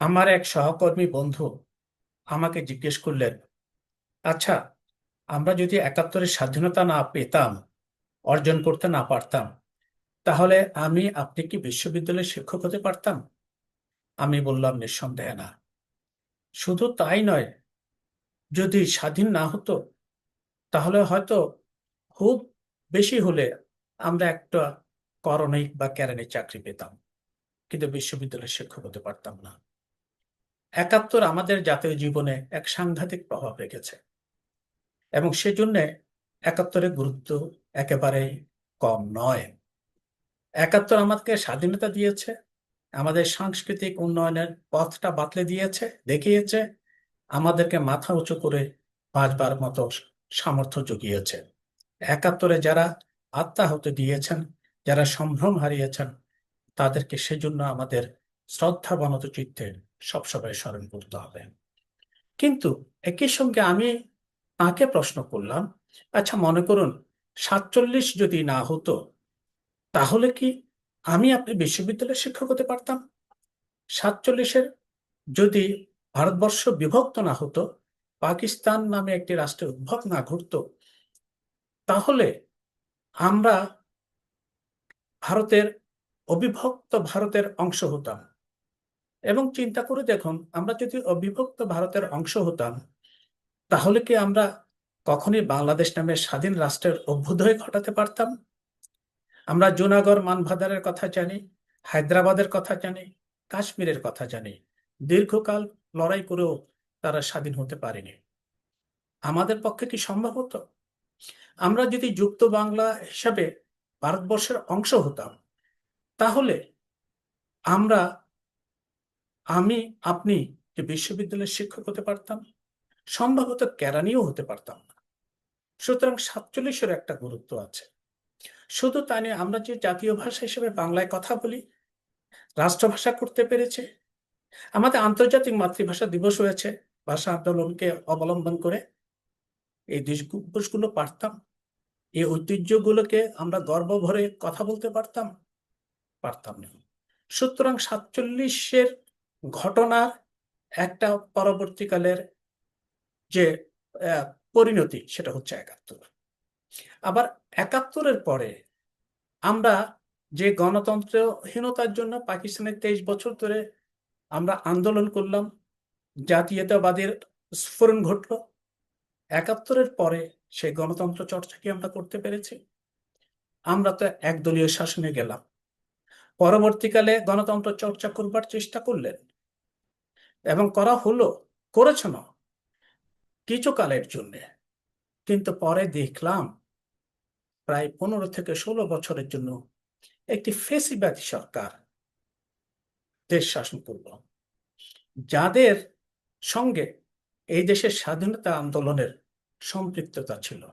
আমার এক সহকর্মী বন্ধু আমাকে জিজ্ঞেস করলেন আচ্ছা আমরা যদি একাত্তরের স্বাধীনতা না পেতাম, অর্জন করতে না পারতাম, তাহলে আমি, আপনি কি বিশ্ববিদ্যালয়ের শিক্ষক হতে পারতাম? আমি বললাম, নিঃসন্দেহে না। শুধু তাই নয়, যদি স্বাধীন না হতো, তাহলে হয়তো খুব বেশি হলে আমরা একটা করণিক বা ক্যারানির চাকরি পেতাম, কিন্তু বিশ্ববিদ্যালয়ের শিক্ষক হতে পারতাম না। একাত্তর আমাদের জাতীয় জীবনে এক সাংঘাতিক প্রভাব রেখেছে। এবং সেজন্যে একাত্তরের গুরুত্ব একেবারেই কম নয়। একাত্তর আমাদেরকে স্বাধীনতা দিয়েছে, আমাদের সাংস্কৃতিক উন্নয়নের পথটা বাতলে দিয়েছে, দেখিয়েছে, আমাদেরকে মাথা উঁচু করে বাঁচবার মতো সামর্থ্য জুগিয়েছে। একাত্তরে যারা আত্মাহত দিয়েছেন, যারা সম্ভ্রম হারিয়েছেন, তাদেরকে সেজন্য আমাদের শ্রদ্ধাবনত চিত্তে সবসময় স্মরণ করতে হবে। কিন্তু একই সঙ্গে আমি তাকে প্রশ্ন করলাম? আচ্ছা মনে করুন, সাতচল্লিশ যদি না হতো, তাহলে কি আমি আপনি বিশ্ববিদ্যালয়ের শিক্ষক হতে পারতাম? সাতচল্লিশের যদি ভারতবর্ষ বিভক্ত না হতো, পাকিস্তান নামে একটি রাষ্ট্রের উদ্ভব না ঘটত, তাহলে আমরা ভারতের অবিভক্ত ভারতের অংশ হতাম। এবং চিন্তা করে দেখুন, আমরা যদি অবিভক্ত ভারতের অংশ হতাম, তাহলে কি আমরা কখনই বাংলাদেশ নামে স্বাধীন রাষ্ট্রের অভ্যুদয় ঘটাতে পারতাম? আমরা জুনাগড় মানভাদারের কথা জানি, হায়দ্রাবাদের কথা জানি, কাশ্মীরের কথা জানি। দীর্ঘকাল লড়াই করেও তারা স্বাধীন হতে পারেনি। আমাদের পক্ষে কি সম্ভব হতো? আমরা যদি যুক্ত বাংলা হিসাবে ভারতবর্ষের অংশ হতাম, তাহলে আমরা আমি, আপনি যে বিশ্ববিদ্যালয়ের শিক্ষক হতে পারতাম, সম্ভবত কেরানিও হতে পারতাম না। সুতরাং সাতচল্লিশের একটা গুরুত্ব আছে। শুধু তা নিয়ে, আমরা যে জাতীয় ভাষা হিসেবে বাংলায় কথা বলি, রাষ্ট্রভাষা করতে পেরেছে, আমাদের আন্তর্জাতিক মাতৃভাষা দিবস হয়েছে, ভাষা আন্দোলনকে অবলম্বন করে এই দিবসগুলো পারতাম, এই ঐতিহ্যগুলোকে আমরা গর্ব ভরে কথা বলতে পারতাম পারতাম না। সুতরাং সাতচল্লিশের ঘটনার একটা পরবর্তীকালের যে পরিণতি সেটা হচ্ছে একাত্তর। আবার একাত্তরের পরে আমরা যে গণতন্ত্রহীনতার জন্য পাকিস্তানের তেইশ বছর ধরে আমরা আন্দোলন করলাম, জাতীয়তাবাদের স্ফোরণ ঘটল, একাত্তরের পরে সেই গণতন্ত্র চর্চা কি আমরা করতে পেরেছি? আমরা তো একদলীয় শাসনে গেলাম। পরবর্তীকালে গণতন্ত্র চর্চা করবার চেষ্টা করলেন। এবং করা হলো, করেছ না। কিছু কালের জন্য। কিন্তু পরে দেখলাম, প্রায় পনেরো থেকে ষোলো বছরের জন্য একটি ফেসিবাদী সরকার দেশ শাসন করল। যাদের সঙ্গে এই দেশের স্বাধীনতা আন্দোলনের সম্পৃক্ততা ছিল।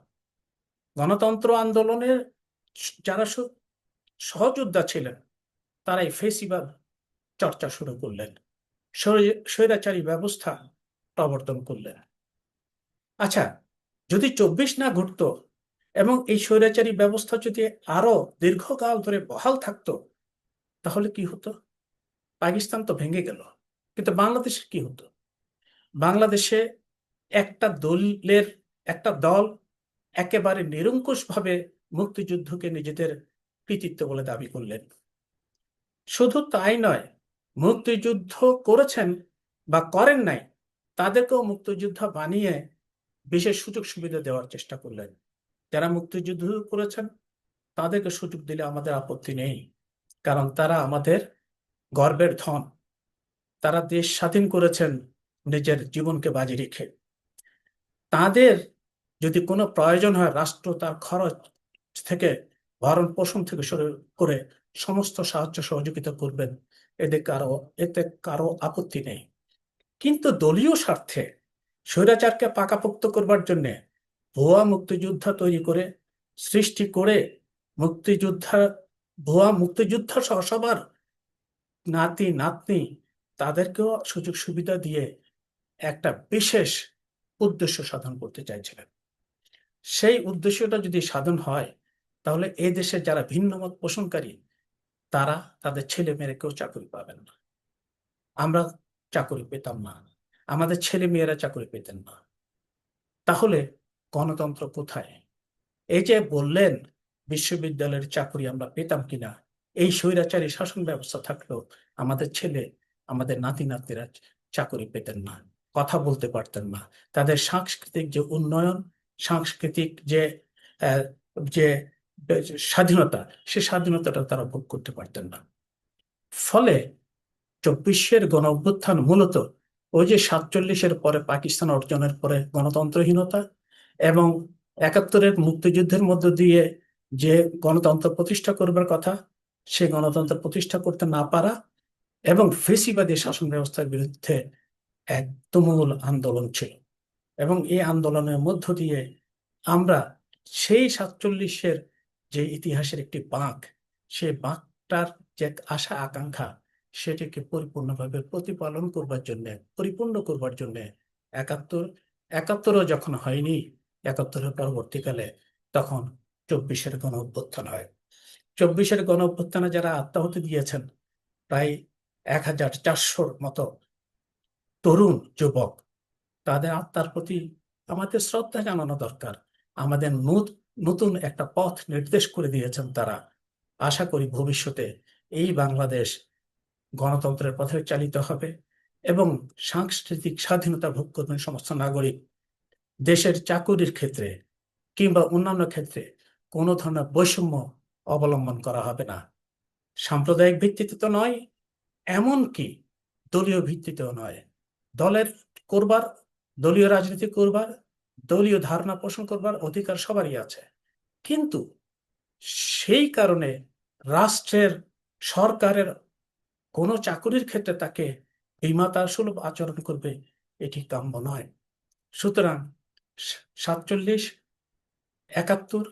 গণতন্ত্র আন্দোলনের যারা সহযোদ্ধা ছিলেন, তারাই ফেসিবাদ চর্চা শুরু করলেন। স্বৈরাচারী ব্যবস্থা প্রবর্তন করলেন। আচ্ছা যদি চব্বিশ না ঘটত এবং এই স্বৈরাচারী ব্যবস্থা যদি আরও দীর্ঘকাল ধরে বহাল থাকতো, তাহলে কি হতো? পাকিস্তান তো ভেঙে গেল, কিন্তু বাংলাদেশে কি হতো? বাংলাদেশে একটা দলের, একটা দল একেবারে নিরঙ্কুশভাবে মুক্তিযুদ্ধকে নিজেদের কৃতিত্ব বলে দাবি করলেন। শুধু তাই নয় মুক্তিযুদ্ধ করেছেন বা করেন নাই, তাদেরকেও মুক্তিযুদ্ধ বানিয়ে বিশেষ সুযোগ সুবিধা দেওয়ার চেষ্টা করলেন। যারা মুক্তিযুদ্ধ করেছেন, তাদেরকে সুযোগ দিলে আমাদের আপত্তি নেই, কারণ তারা আমাদের গর্বের ধন। তারা দেশ স্বাধীন করেছেন নিজের জীবনকে বাজি রেখে। তাদের যদি কোনো প্রয়োজন হয়, রাষ্ট্র তার খরচ থেকে ভরণ পোষণ থেকে শুরু করে সমস্ত সাহায্য সহযোগিতা করবেন। এতে কারও এতে কারও আপত্তি নেই। কিন্তু দলীয় স্বার্থে স্বৈরাচারকে পাকাপোক্ত করবার জন্যে ভুয়া মুক্তিযোদ্ধা তৈরি করে, সৃষ্টি করে মুক্তিযোদ্ধা, ভুয়া মুক্তিযোদ্ধা সহ সবার নাতি, নাতনি তাদেরকেও সুযোগ সুবিধা দিয়ে একটা বিশেষ উদ্দেশ্য সাধন করতে চাইছিলেন। সেই উদ্দেশ্যটা যদি সাধন হয়, তাহলে এই দেশে যারা ভিন্ন মত পোষণকারী তারা তাদের ছেলে মেয়েকেও চাকরি পাবেন না। আমরা চাকরি পেতাম না। আমাদের ছেলে মেয়েরা চাকরি পেতেন না। তাহলে গণতন্ত্র কোথায়? এই যে বললেন, বিশ্ববিদ্যালয়ের চাকরি আমরা পেতাম কিনা, এই স্বৈরাচারী শাসন ব্যবস্থা থাকলেও আমাদের ছেলে, আমাদের নাতি নাতিরা চাকরি পেতেন না, কথা বলতে পারতেন না। তাদের সাংস্কৃতিক যে উন্নয়ন, সাংস্কৃতিক যে যে স্বাধীনতা, সে স্বাধীনতাটা তারা ভোগ করতে পারতেন না। ফলে চব্বিশের গণ অভ্যুত্থান মূলত ওই যে সাতচল্লিশের পরে পাকিস্তান অর্জনের পরে গণতন্ত্রহীনতা এবং একাত্তরের মুক্তিযুদ্ধের মধ্য দিয়ে যে গণতন্ত্র প্রতিষ্ঠা করবার কথা, সে গণতন্ত্র প্রতিষ্ঠা করতে না পারা এবং ফেসিবাদী শাসন ব্যবস্থার বিরুদ্ধে এক তুমুল আন্দোলন ছিল। এবং এই আন্দোলনের মধ্য দিয়ে আমরা সেই সাতচল্লিশের যে ইতিহাসের একটি বাঁক, সেই বাঁকটার যে আশা আকাঙ্ক্ষা, সেটিকে পরিপূর্ণভাবে প্রতিপালন করবার জন্য, পরিপূর্ণ করবার জন্য একাত্তর, একাত্তরও যখন হয়নি একাত্তরের পরবর্তীকালে তখন চব্বিশের গণ অভ্যুত্থান হয়। চব্বিশের গণ অভ্যুত্থানে যারা আত্মাহুতি দিয়েছেন, প্রায় এক হাজার চারশোর মতো তরুণ যুবক, তাদের আত্মার প্রতি আমাদের শ্রদ্ধা জানানো দরকার। আমাদের নত- নতুন একটা পথ নির্দেশ করে দিয়েছেন তারা। আশা করি ভবিষ্যতে এই বাংলাদেশ গণতন্ত্রের পথে চালিত হবে এবং সাংস্কৃতিক স্বাধীনতা ভোগ করবেন সমস্ত নাগরিক দেশের চাকুরির ক্ষেত্রে কিংবা অন্যান্য ক্ষেত্রে কোনো ধরনের বৈষম্য অবলম্বন করা হবে না। সাম্প্রদায়িক ভিত্তিতে তো নয়, এমনকি দলীয় ভিত্তিতেও নয়। দলের করবার, দলীয় রাজনীতি করবার দলীয় ধারণা পোষণ করবার অধিকার সবারই আছে। কিন্তু সেই কারণে রাষ্ট্রের সরকারের কোনো চাকুরির ক্ষেত্রে তাকে বিমাতা সুলভ আচরণ করবে এটি কাম্য নয়। সুতরাং সাতচল্লিশ, একাত্তর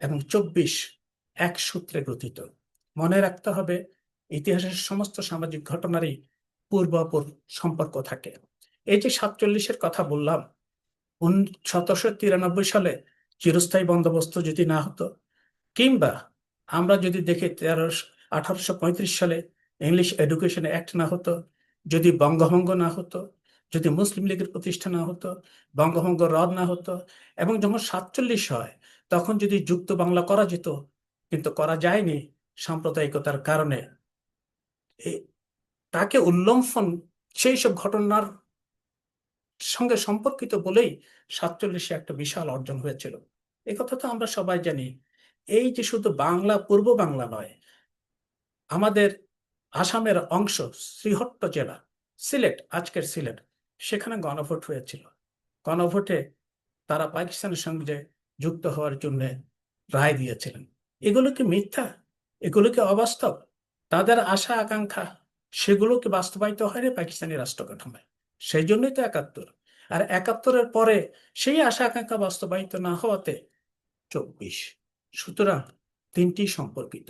এবং চব্বিশ এক সূত্রে গঠিত। মনে রাখতে হবে, ইতিহাসের সমস্ত সামাজিক ঘটনারই পূর্বাপর সম্পর্ক থাকে। এই যে সাতচল্লিশের কথা বললাম সতেরোশো তিরানব্বই সালে চিরস্থায়ী বন্দোবস্ত যদি না হতো, কিংবা আমরা যদি দেখি তেরোশো, আঠারোশো পঁয়ত্রিশ সালে ইংলিশ এডুকেশন অ্যাক্ট না হতো, যদি বঙ্গভঙ্গ না হতো, যদি মুসলিম লীগের প্রতিষ্ঠা না হতো, বঙ্গভঙ্গ রদ না হতো, এবং যখন সাতচল্লিশ হয়, তখন যদি যুক্ত বাংলা করা যেত, কিন্তু করা যায়নি সাম্প্রদায়িকতার কারণে। তাকে উল্লম্ফন, সেই সব ঘটনার সঙ্গে সম্পর্কিত বলেই সাতচল্লিশে একটা বিশাল অর্জন হয়েছিল। কথা তো আমরা সবাই জানি। এই যে শুধু বাংলা, পূর্ব বাংলা নয়, আমাদের আসামের অংশ, শ্রীহট্ট জেলা, সিলেট, আজকের সিলেট, সেখানে গণভোট হয়েছিল। গণভোটে তারা পাকিস্তানের সঙ্গে যুক্ত হওয়ার জন্য রায় দিয়েছিলেন। এগুলো কি মিথ্যা? এগুলো কি অবাস্তব? তাদের আশা, আকাঙ্ক্ষা, সেগুলো কি বাস্তবায়িত হয়নি পাকিস্তানি রাষ্ট্র কাঠামোয় সেই জন্যই তো একাত্তর। আর একাত্তরের পরে সেই আশা আকাঙ্ক্ষা বাস্তবায়িত না হওয়াতে চব্বিশ। সুতরাং তিনটি সম্পর্কিত,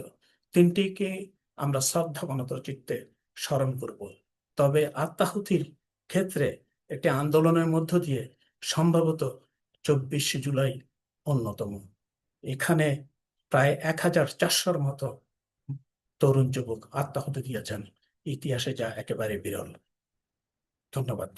তিনটিকে আমরা শ্রদ্ধা গণতর চিত্তে স্মরণ করব। তবে আত্মাহুতির ক্ষেত্রে একটি আন্দোলনের মধ্য দিয়ে সম্ভবত চব্বিশে জুলাই অন্যতম। এখানে প্রায় এক হাজার চারশোর মতো তরুণ যুবক আত্মাহুতি দিয়েছেন। ইতিহাসে যা একেবারে বিরল। ধন্যবাদ।